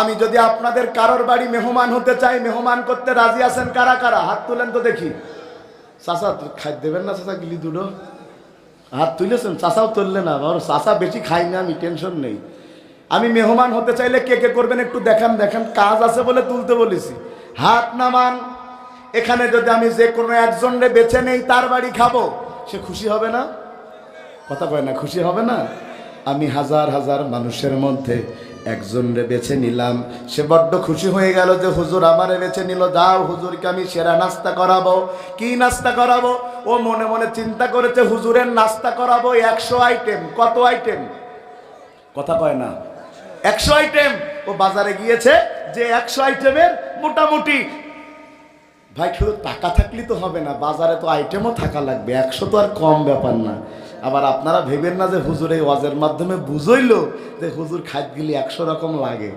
আমি যদি আপনাদের কারোর বাড়ি মেহমান হতে চাই, মেহমান করতে রাজি আছেন কারা কারা? হাত তুলেন তো দেখি। চাষা খাই দেবেন না চাষা গিলি দুটো? হাত তুলেছেন? চাষাও তুললে না। আমার চাষা বেশি খাই না, আমি টেনশন নেই। আমি মেহমান হতে চাইলে কে কে করবেন একটু দেখান দেখান। কাজ আছে বলে তুলতে বলেছি। হাত নামান। এখানে যদি আমি যে কোনো একজনরে বেছে নেই, তার বাড়ি খাব, সে খুশি হবে না? কথা কয় না, খুশি হবে না? আমি হাজার হাজার মানুষের মধ্যে একজনরে বেছে নিলাম। সে বড্ড খুশি হয়ে গেল যে, হুজুর আমারে বেছে নিল, যাও হুজুরকে আমি সেরা নাস্তা করাবো। কি নাস্তা করাবো? ও মনে মনে চিন্তা করেছে, হুজুরের নাস্তা করাবো একশো আইটেম। কত আইটেম? কথা কয় না। একশো আইটেম? ও বাজারে গিয়েছে যে একশো আইটেমের মোটামুটি। ভাই, শুধু টাকা থাকলে তো হবে না, বাজারে তো আইটেমও থাকা লাগবে। একশো তো আর কম ব্যাপার না। আবার আপনারা ভেবেন না যে হুজুর এই ওয়াজের মাধ্যমে বুঝইলো যে হুজুর খাদ গেলে একশো রকম লাগে।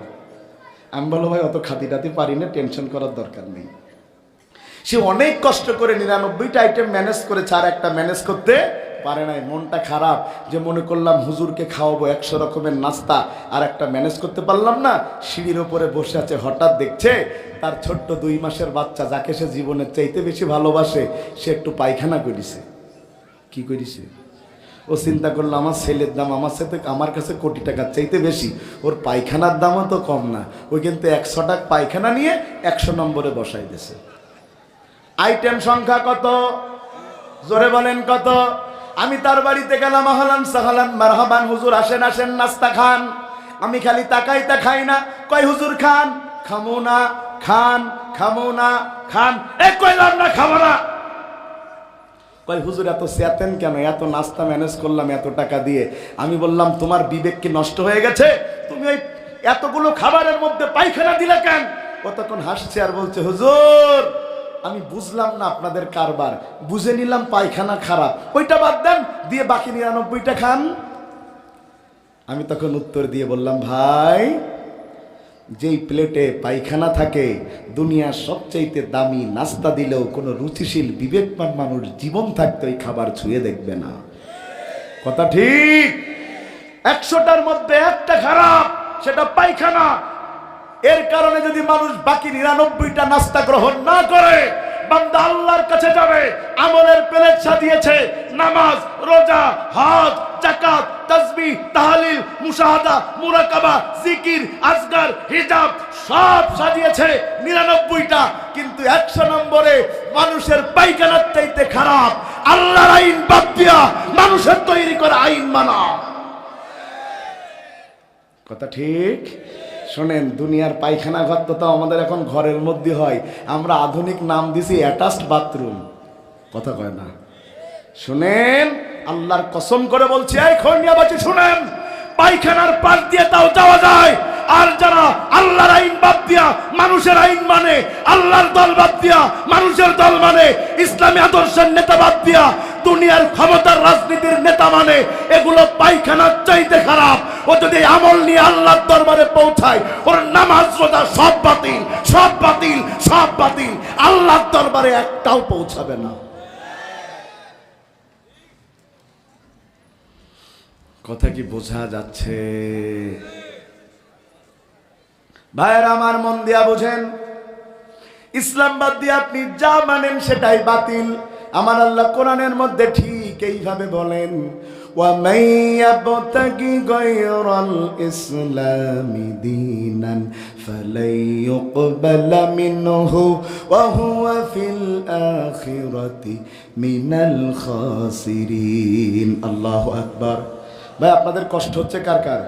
আমি বলো ভাই, অত খাতি টাতি পারি না, টেনশন করার দরকার নেই। সে অনেক কষ্ট করে নিরানব্বইটা আইটেম ম্যানেজ করেছে, আর একটা ম্যানেজ করতে পারে নাই। মনটা খারাপ, যে মনে করলাম হুজুরকে খাওয়াবো একশো রকমের নাস্তা, আর একটা ম্যানেজ করতে পারলাম না। সিঁড়ির ওপরে বসে আছে, হঠাৎ দেখছে তার ছোট্ট দুই মাসের বাচ্চা, যাকে সে জীবনের চাইতে বেশি ভালোবাসে, সে একটু পায়খানা করেছে। কি করেছে? ও চিন্তা করল, আমার ছেলের দাম আমার সাথে, আমার কাছে কোটি টাকার চাইতে বেশি। ওর পায়খানার দামও তো কম না। ওই কিন্তু একশো টাকা পায়খানা নিয়ে একশো নম্বরে বসাই দিয়েছে আইটেম সংখ্যা কত? জোরে বলেন কত? আমি তার বাড়িতে গেলাম, আহলান সাহালান, মারহাবান, হুজুর আসেন আসেন, নাস্তা খান। আমি খালি তাকাই তা খাই না। কয়, হুজুর, খান? খামো না, খান, খামো না, খান। এ, কইলাম না খাব না। কয়, হুজুর, এত চেতেন কেন? এত নাস্তা ম্যানেজ করলাম এত টাকা দিয়ে। আমি বললাম, তোমার বিবেক কি নষ্ট হয়ে গেছে? তুমি ওই এতগুলো খাবারের মধ্যে পায়খানা দিলে কেন? ও তখন হাসছে আর বলছে, হুজুর, আমি বুঝলাম না আপনাদের কারবার। বুঝে নিলাম পায়খানা খারাপ। ওইটা বাদ দেন, দিয়ে বাকি নিরানব্বইটা খান। আমি তখন উত্তর দিয়ে বললাম, ভাই যেই প্লেটে পায়খানা থাকে, দুনিয়ার সবচাইতে দামি নাস্তা দিলেও কোনো রুচিশীল, বিবেকবান মানুষ জীবন থাকতে ওই খাবার ছুঁয়ে দেখবে না। কথা ঠিক? একশোটার মধ্যে একটা খারাপ, সেটা পায়খানা। এর কারণে যদি মানুষ বাকি নিরানব্বইটা নাস্তা গ্রহণ না করে, বান্দা আল্লাহর কাছে যাবে, আমলের প্লেট সাজিয়েছে, নামাজ, রোজা, হজ জাকাত তাসবিহ তাহলিল, মুশাহাদা, মুরাকাবা, জিকির, আজগার, হিজাব, সব সাজিয়েছে নিরানব্বইটা। কিন্তু একশো নম্বরে মানুষের পায়খানার চাইতে খারাপ। আল্লাহর আইন বাদ দিয়া মানুষের তৈরি করা আইন মানা। কথা ঠিক? শোনেন, দুনিয়ার পায়খানা ঘর তো আমাদের এখন ঘরের মধ্যে হয়। আমরা আধুনিক নাম দিছি অ্যাটাচড বাথরুম কথা কয় না। শুনেন আল্লাহর কসম করে বলছি, এই শুনেন, পায়খানার পাশ দিয়ে তাও যাওয়া যায়। আর যারা আল্লাহর আইন বাদ দিয়া, মানুষের আইন মানে আল্লাহর দল বাদ দিয়া, মানুষের দল মানে ইসলামী আদর্শের নেতা বাদ দিয়া, দুনিয়ার ক্ষমতার রাজনীতির নেতা মানে এগুলো পায়খানার চাইতে খারাপ। ও যদি আমল নিয়ে আল্লাহর দরবারে পৌঁছায়, ওর নামাজ, রোজা সব বাতিল সব বাতিল সব বাতিল। আল্লাহর দরবারে একটাও পৌঁছাবে না। কথা কি বোঝা যাচ্ছে ভাইয়ের আমার মন দিয়া বুঝেন ইসলাম বাদ দিয়ে আপনি যা মানেন সেটাই বাতিল আমার আল্লাহ কোরআনের মধ্যে ঠিক এইভাবে বলেন وَمَن يَبْتَغِ غَيْرَ الْإِسْلَامِ دِينًا فَلَن يُقْبَلَ مِنْهُ وَهُوَ فِي الْآخِرَةِ مِنَ الْخَاسِرِينَ আল্লাহু আকবার ভাই, আপনাদের কষ্ট হচ্ছে কার কার?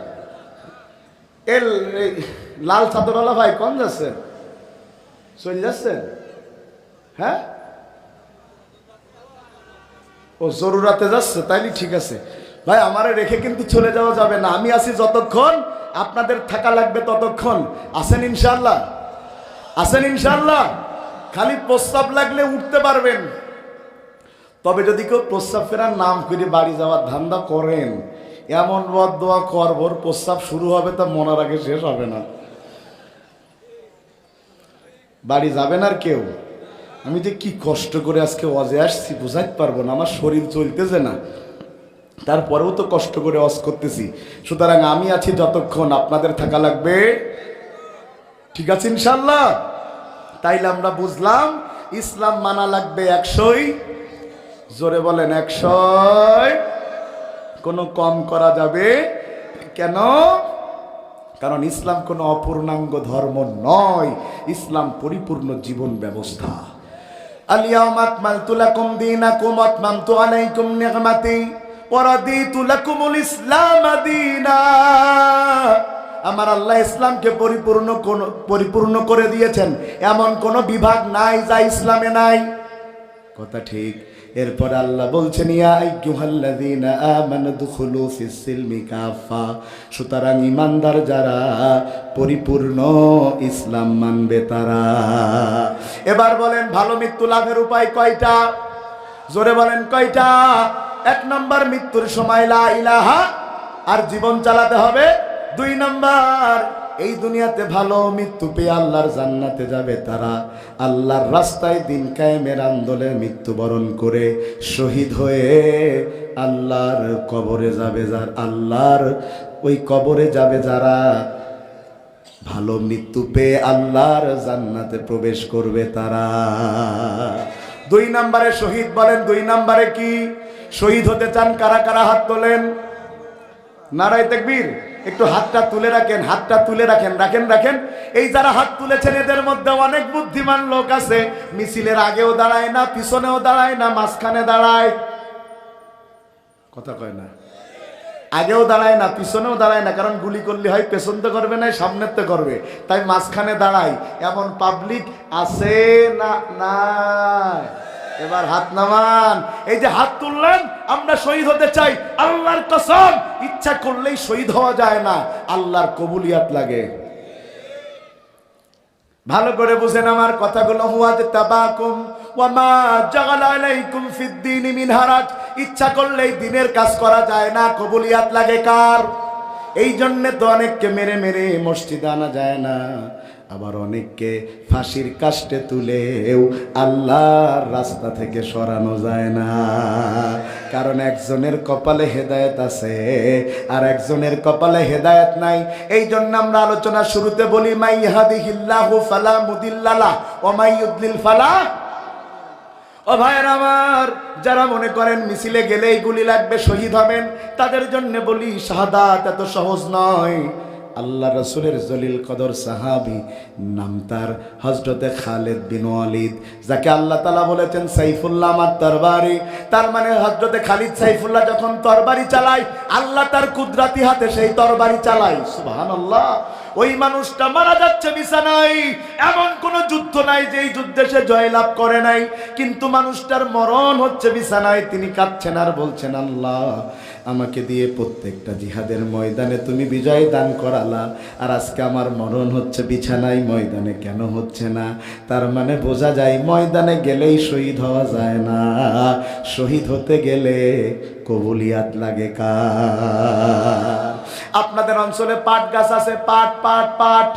এল লাল চাদরওয়ালা ভাই কোন যাচ্ছেন চলে যাচ্ছেন হ্যাঁ? ও জরুরাতে যাচ্ছে, তাইলে ঠিক আছে। ভাই, আমারে রেখে কিন্তু চলে যাওয়া যাবে না। আমি আছি যতক্ষণ আপনাদের থাকা লাগবে ততক্ষণ। আছেন ইনশাল্লাহ আছেন ইনশাল্লাহ খালি প্রস্তাব লাগলে উঠতে পারবেন। তবে যদি কেউ প্রস্তাব ফেরার নাম করে বাড়ি যাওয়ার ধান্দা করেন এমন বদ দোয়া করবর প্রস্তাব শুরু হবে, তা মনার আগে শেষ হবে না। বাড়ি যাবেন আর কেউ? আমি যে কি কষ্ট করে আজকে অজে আসছি, বোঝাইতে পারব না, আমার শরীর চলতেছে না। তারপরেও তো কষ্ট করে অজ করতেছি। সুতরাং আমি আছি যতক্ষণ আপনাদের থাকা লাগবে। ঠিক আছে, ইনশাল্লাহ? তাইলে আমরা বুঝলাম, ইসলাম মানা লাগবে একশোই। জোরে বলেন, একশোই। কোনো কম করা যাবে? কেন? কারণ ইসলাম কোনো অপূর্ণাঙ্গ ধর্ম নয়। ইসলাম পরিপূর্ণ জীবন ব্যবস্থা। আলিয়াম আকমালতু লাকুম দীনাকুম আতমামতু আলাইকুম নিগমাতি পরাদি রাদিতু লাকুমুল ইসলাম দীনা। আমার আল্লাহ ইসলামকে পরিপূর্ণ কোন, পরিপূর্ণ করে দিয়েছেন। এমন কোন বিভাগ নাই যা ইসলামে নাই। কথা ঠিক? এরপর আল্লাহ বলছেন সুতরাং ইমানদার যারা পরিপূর্ণ ইসলাম মানবে তারা। এবার বলেন, ভালো মৃত্যু লাভের উপায় কয়টা? জোরে বলেন, কয়টা? এক নম্বর, মৃত্যুর সময় লা ইলাহা আর জীবন চালাতে হবে। দুই নাম্বার এই দুনিয়াতে ভালো মৃত্যু পেয়ে আল্লাহর জান্নাতে যাবে তারা। আল্লাহর রাস্তায় দিন কায়েমের আন্দোলনে মৃত্যুবরণ করে শহীদ হয়ে আল্লাহর কবরে যাবে যার আল্লাহর ওই কবরে যাবে যারা ভালো মৃত্যু পেয়ে আল্লাহর জান্নাতে প্রবেশ করবে তারা। দুই নম্বরে শহীদ বলেন, দুই নম্বরে কি? শহীদ হতে চান কারা কারা হাত তোলেন? নারাই তেকবীর। একটু হাতটা তুলে রাখেন, হাতটা তুলে রাখেন রাখেন রাখেন। এই যারা হাত তুলেছেন, এদের মধ্যে অনেক বুদ্ধিমান লোক আছে। মিছিলের আগেও দাঁড়ায় না, পিছনেও দাঁড়ায় না, মাঝখানে দাঁড়ায়। কথা কয় না। আগেও দাঁড়ায় না, পিছনেও দাঁড়ায় না, কারণ গুলি করলে হয় পেছন তো করবে না সামনের তো করবে। তাই মাঝখানে দাঁড়ায়। এমন পাবলিক আছে না, নাই? এবার হাত নামান। এই যে হাত তুললেন, আমরা শহীদ হতে চাই। আল্লাহর কসম, ইচ্ছা করলেই শহীদ হওয়া যায় না। আল্লাহর কবুলিয়াত লাগে। ভালো করে বুঝেন আমার কথাগুলো। ইচ্ছা করলেই দিনের কাজ করা যায় না। কবুলিয়াত লাগে কার? এই জন্যে তো অনেককে মেরে মেরে মসজিদ আনা যায় না। আবার অনেককে ফাঁসির কাষ্টে তুলেও আল্লাহর রাস্তা থেকে সরানো যায় না। কারণ একজনের কপালে হেদায়েত আছে আর একজনের কপালে হেদায়েত নাই। এই জন্য আমরা আলোচনা শুরুতে বলি, মাই হাদিহিল্লাহু ফালা মুদিল্লালা ও মাই ইউদ্লিল ফালা? ও ভাইয়ের আমার, যারা মনে করেন মিছিলে গেলেই গুলি লাগবে, শহীদ হবেন, তাদের জন্য বলি, শাহাদাত এত সহজ নয়। আল্লাহ রসুলের জলিল কদর সাহাবি, নাম তার হজরতে খালেদ বিন ওয়ালিদ, যাকে আল্লাহ তালা বলেছেন সাইফুল্লাহ আমার তরবারি। তার মানে হজরতে খালিদ সাইফুল্লাহ যখন তরবারি চালায়, আল্লাহ তার কুদরাতি হাতে সেই তরবারি চালায়। সুবহান আল্লাহ ওই মানুষটা মারা যাচ্ছে বিছানায়। এমন কোন যুদ্ধ নাই যে এই যুদ্ধে সে জয়লাভ করে নাই। কিন্তু মানুষটার মরণ হচ্ছে বিছানায়। তিনি কাঁদছেন আর বলছেন, আল্লাহ আমাকে দিয়ে প্রত্যেকটা জিহাদের ময়দানে তুমি বিজয় দান করালা। আর আজকে আমার মরণ হচ্ছে, বিছানায় ময়দানে কেন হচ্ছে না? তার মানে বোঝা যায়, ময়দানে গেলেই শহীদ হওয়া যায় না। শহীদ হতে গেলে কবুলিয়াত লাগে কা আপনাদের অঞ্চলে পাট গাছ আছে, পাট পাট পাট।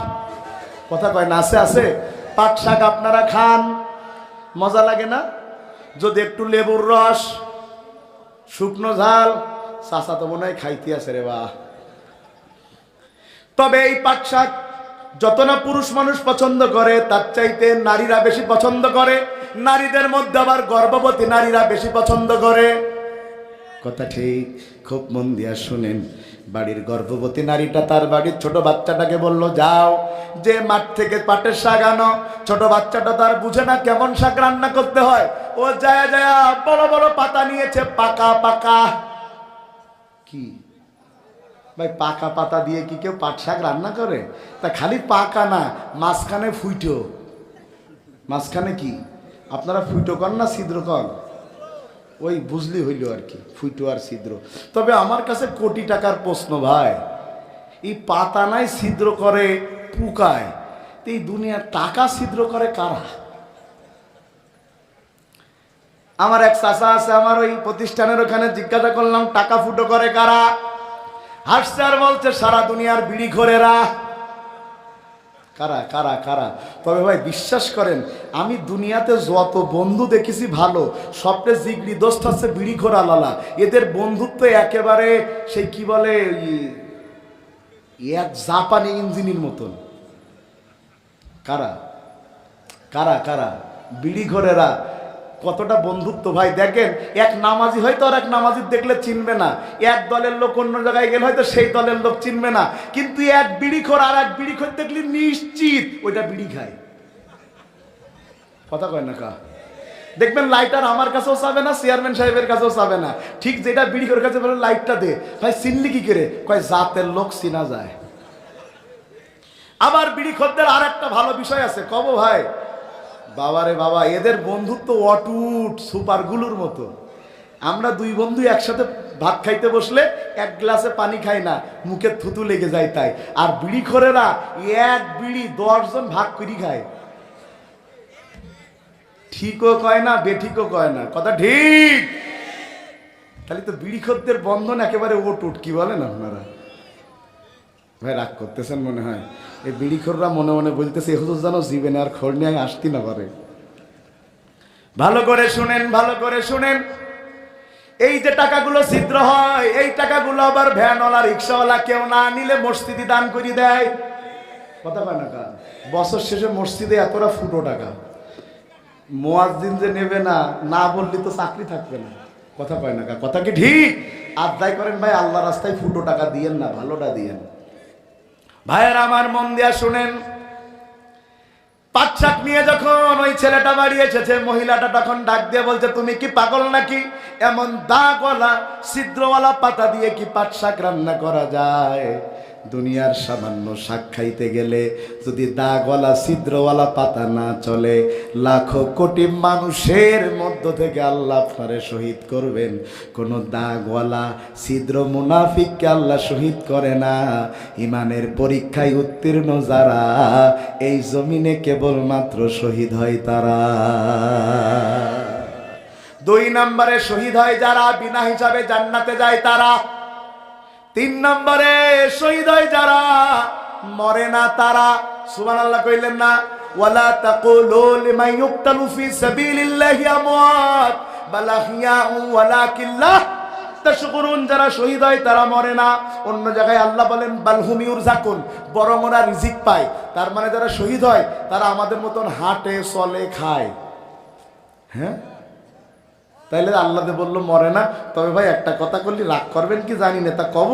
কথা কয় না, আছে আছে। পাট শাক আপনারা খান, মজা লাগে না? যদি একটু লেবুর রস, শুকনো ঝাল চাষা তো মনে হয় খাইতে আছে রে বা। তবে এই পাট শাক যত না পুরুষ মানুষ পছন্দ করে, তার চাইতে নারীরা বেশি পছন্দ করে। নারীদের মধ্যে আবার গর্ভবতী নারীরা বেশি পছন্দ করে। কথা ঠিক, খুব মন দিয়া শুনেন, বাড়ির গর্ভবতী নারীটা তার বাড়ির ছোট বাচ্চাটাকে বলল, যাও, যে মাঠ থেকে পাটের শাক আনো। ছোট বাচ্চাটা তার বুঝে না কেমন শাক রান্না করতে হয়। ও যায় যায় বড় বড় পাতা নিয়েছে, পাকা পাকা। কি? ভাই, পাকা পাতা দিয়ে কি কেউ পাট শাক রান্না করে? তা খালি পাকা না, মাঝখানে ফুইটো। মাঝখানে কি? আপনারা ফুইটো কর না ছিদ্র কর? ওই বুঝলি হইল আর কি, ফুইটো আর ছিদ্র। তবে আমার কাছে কোটি টাকার প্রশ্ন ভাই, এই পাতা নাই ছিদ্র করে, পুকায়। এই দুনিয়ার টাকা ছিদ্র করে কারা? আমার এক চাচা আছে, আমার ওই প্রতিষ্ঠানের ওখানে জিজ্ঞাসা করলাম, টাকা ফুটো করে কারা? হাসছে আর বলছে, সারা দুনিয়ার বিড়ি ঘোরেরা। কারা কারা কারা? তবে ভাই, বিশ্বাস করেন, আমি দুনিয়াতে যত বন্ধু দেখেছি ভালো সবটা জিগড়ি দোস্ত আছে, বিড়ি ঘোরা লালা। এদের বন্ধুত্ব একেবারে সেই কি বলে এক জাপানি ইঞ্জিনের মতন। কারা? কারা কারা? বিড়ি ঘরেরা। কতটা বন্ধুত্ব ভাই? দেখেন, এক নামাজি হয়তো আর এক নামাজি দেখলে চিনবে না। এক দলের লোক অন্য জায়গায় গেলে হয়তো সেই দলের লোক চিনবে না। কিন্তু এক বিড়ি খোর আর এক বিড়ি খোর দেখলে নিশ্চিত ওইটা বিড়ি খায়। কথা কয় না কা? দেখবেন লাইটার আমার কাছেও চাবে না চেয়ারম্যান সাহেবের কাছেও চাবে না। ঠিক যেটা বিড়ি করে কাছে বলে লাইটটা দে। ভাই, চিনলি কি করে? কয়, জাতের লোক চিনা যায়। আবার বিড়ি খদ্দের আর একটা ভালো বিষয় আছে। কব ভাই বাবারে বাবা, এদের বন্ধুত্ব অটুট সুপারগুলোর মতো। আমরা দুই বন্ধু একসাথে ভাত খাইতে বসলে এক গ্লাসে পানি খাই না, মুখে থুতু লেগে যায় তাই। আর বিড়ি খোরেরা এক বিড়ি দশজন ভাগ করি খায়। ঠিকও কয় না, বেঠিকও কয় না। কথা ঠিক? তাহলে তো বিড়ি খদ্দের বন্ধন একেবারে ওটুট কি বলেন আপনারা? ভাই, রাগ করতেছেন মনে হয়। এই বিড়িখোররা মনে মনে বলতেছে এহুজ যেন জীবনে আর খড় নিয়ে আসতি না পারে। ভালো করে শুনেন, ভালো করে শুনেন। এই যে টাকাগুলো ছিদ্র হয়, এই টাকাগুলো আবার ভ্যানওয়ালা, রিক্সাওয়ালা কেউ না নিলে মসজিদে দান করে দেয়। কথা পায় না বছর শেষে মসজিদে এতটা ফুটো টাকা। মোয়াজ্জিন যে নেবে না না বললে তো চাকরি থাকবে না। কথা পায় না কথা কি ঠিক? আদায় করেন ভাই আল্লাহ রাস্তায় ফুটো টাকা দিয়েন না, ভালোটা দিয়েন। ভাইয়ের আমার মন দিয়া শুনেন। পাচ্ছাক নিয়ে যখন ওই ছেলেটা বাড়ি এসেছে, মহিলাটা তখন ডাক দিয়ে বলছে, তুমি কি পাগল নাকি? এমন দাগওয়ালা, ছিদ্রওয়ালা পাতা দিয়ে কি পাটশাক রান্না করা যায়? দুনিয়ার সামান্য শাক খাইতে গেলে যদি দাগওয়ালা, ছিদ্রওয়ালা পাতা না চলে, লাখো কোটি মানুষের মধ্য থেকে আল্লাহ আপনারে শহীদ করবেন। কোনো দাগওয়ালা, ছিদ্র মুনাফিককে আল্লাহ শহীদ করে না। ইমানের পরীক্ষায় উত্তীর্ণ যারা, এই জমিনে কেবলমাত্র শহীদ হয় তারা। দুই নম্বরে শহীদ হয় যারা, বিনা হিসাবে জান্নাতে যায় তারা। তিন নম্বরে শহীদ হয় যারা, মরে না তারা। সুবহানাল্লাহ কইলেন না, ওয়ালা তাকুলু লিমান ইউক্তালু ফি সাবিলিল্লাহি আমওয়াত বাল আহইয়াউ ওয়ালাকিল্লাহ তাশকুরুন যারা শহীদ হয় তারা মরে না। অন্য জায়গায় আল্লাহ বলেন বালহুম ইউরজাকুন বরং ওরা রিজিক পায়। তার মানে যারা শহীদ হয়, তারা আমাদের মতন হাঁটে, চলে, খায়। হ্যাঁ? তাইলে আল্লাহ বলল, মরে না। তবে ভাই একটা কথা করলি রাগ করবেন কি জানি না তা কব